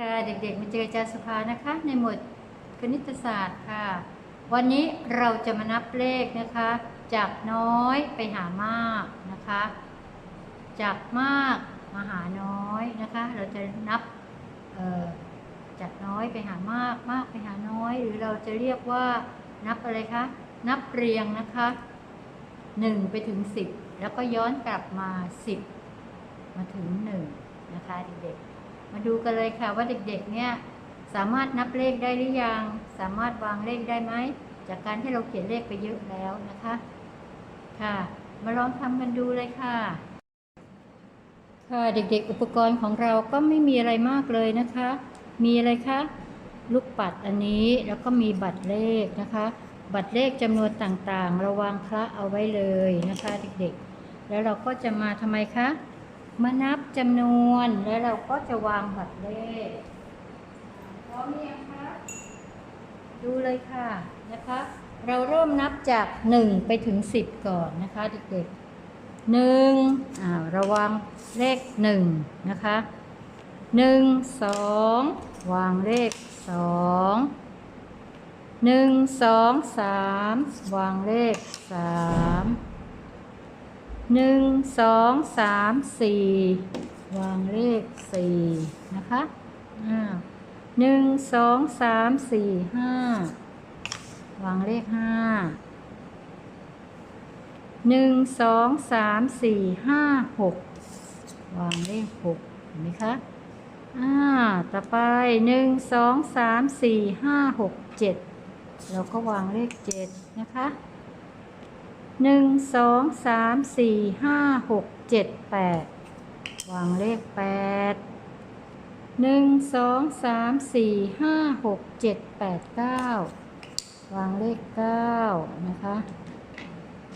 ค่ะเด็กๆมาเจออาจารย์สุภานะคะ ในหมวดคณิตศาสตร์ค่ะ วันนี้เราจะมานับเลขนะคะ จากน้อยไปหามากนะคะ จากมากมาหาน้อยนะคะ เราจะนับจากน้อยไปหามากมากไปหาน้อย หรือเราจะเรียกว่านับอะไรคะนับเรียงนะคะหนึ่งไปถึงสิบแล้วก็ย้อนกลับมาสิบมาถึงหนึ่งนะคะเด็กๆ มาดูกันเลยค่ะว่าเด็กๆเนี่ยสามารถนับเลขได้หรือยัง สามารถวางเลขได้ไหม จากการที่เราเขียนเลขไปเยอะแล้วนะคะ ค่ะ มาลองทำกันดูเลยค่ะ ค่ะเด็กๆ อุปกรณ์ของเราก็ไม่มีอะไรมากเลยนะคะ มีอะไรคะลูกปัดอันนี้แล้วก็มีบัตรเลขนะคะ บัตรเลขจำนวนต่างๆราวางคละเอาไว้เลยนะคะ เด็กๆ แล้วเราก็จะมาทำไมคะ มานับจำนวนแล้วเราก็จะวางบัตรเลขพร้อมหรือยังคะดูเลยค่ะนะคะเราเริ่มนับจาก 1 ไปถึง 10 ก่อนนะคะเด็กๆหนึ่งอ่าระวังเลข 1 นะคะหนึ่งสองวางเลขสองหนึ่งสองสามวางเลขสาม หนึ่งสองสามสี่วางเลขสี่นะคะอ่าหนึ่งสองสามสี่ห้าวางเลขห้าหนึ่งสองสามสี่ห้าหกวางเลขหกเห็นไหมคะอ่าต่อไปหนึ่งสองสามสี่ห้าหกเจ็ดเราก็วางเลขเจ็ดนะคะ หนึ่งสองสามสี่ห้าหกเจ็ดแปดวางเลขแปดหนึ่งสองสามสี่ห้าหกเจ็ดแปดเก้าวางเลขเก้านะคะ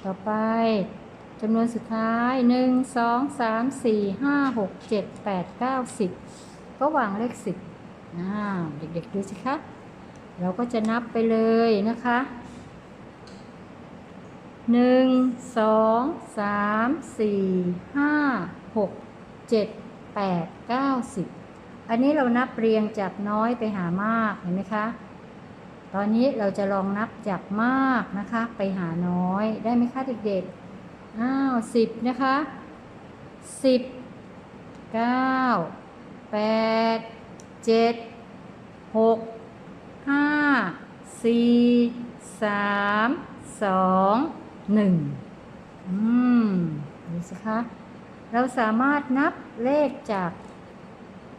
ต่อไปจำนวนสุดท้ายหนึ่งสองสามสี่ห้าหกเจ็ดแปดเก้าสิบก็วางเลขสิบอ่าเด็กๆดูสิคะเราก็จะนับไปเลยนะคะ หนึ่งสองสามสี่ห้าหกเจ็ดแปดเก้าสิบอันนี้เรานับเรียงจากน้อยไปหามากเห็นไหมคะ ตอนนี้เราจะลองนับจากมากนะคะ ไปหาน้อยได้ไหมคะเด็กๆอ้าวสิบนะคะสิบเก้าแปดเจ็ดหกห้าสี่สามสอง หนึ่งอืมดูสิคะ เราสามารถนับเลขจาก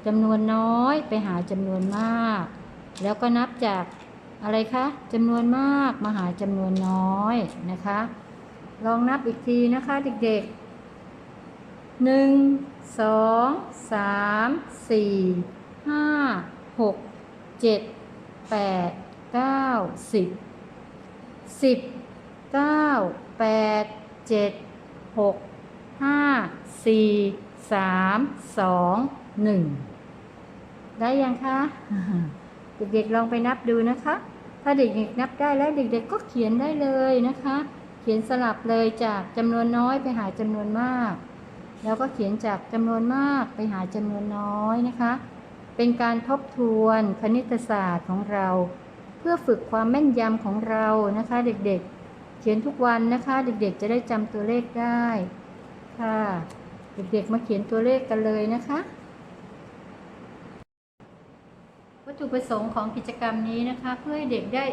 จำนวนน้อยไปหาจำนวนมาก แล้วก็นับจากอะไรคะจำนวนมากมาหาจำนวนน้อยนะคะ ลองนับอีกทีนะคะเด็กๆหนึ่งสองสามสี่ห้าหกเจ็ดแปดเก้าสิบสิบ เก้าแปดเจ็ดหกห้าสี่สามสองหนึ่งได้ยังคะเด็กๆลองไปนับดูนะคะ ถ้าเด็กๆนับได้แล้วเด็กๆก็เขียนได้เลยนะคะ เขียนสลับเลยจากจำนวนน้อยไปหาจำนวนมาก แล้วก็เขียนจากจำนวนมากไปหาจำนวนน้อยนะคะ เป็นการทบทวนคณิตศาสตร์ของเรา เพื่อฝึกความแม่นยำของเรานะคะ เด็กๆเขียนทุกวันนะคะ เด็กๆจะได้จำตัวเลขได้ค่ะ เด็กๆมาเขียนตัวเลขกันเลยนะคะ วัตถุประสงค์ของกิจกรรมนี้นะคะ เพื่อให้เด็กได้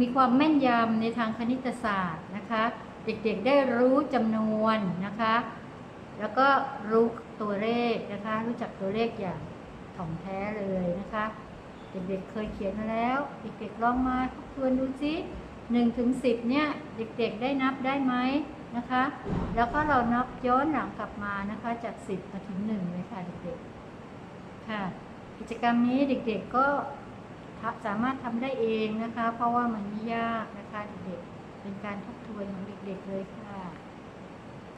มีความแม่นยำในทางคณิตศาสตร์นะคะ เด็กๆได้รู้จำนวนนะคะ แล้วก็รู้ตัวเลขนะคะ รู้จักตัวเลขอย่างถ่องแท้เลยนะคะ เด็กๆเคยเขียนมาแล้ว เด็กๆลองมาทบทวนดูซิ หนึ่งถึงสิบเนี่ยเด็กๆได้นับได้ไหมนะคะ แล้วก็เรานับย้อนหลังกลับมานะคะ จากสิบมาถึงหนึ่งเลยค่ะเด็กๆค่ะ กิจกรรมนี้เด็กๆก็สามารถทำได้เองนะคะ เพราะว่ามันไม่ยากนะคะเด็กๆเป็นการทบทวนของเด็กๆเลยค่ะ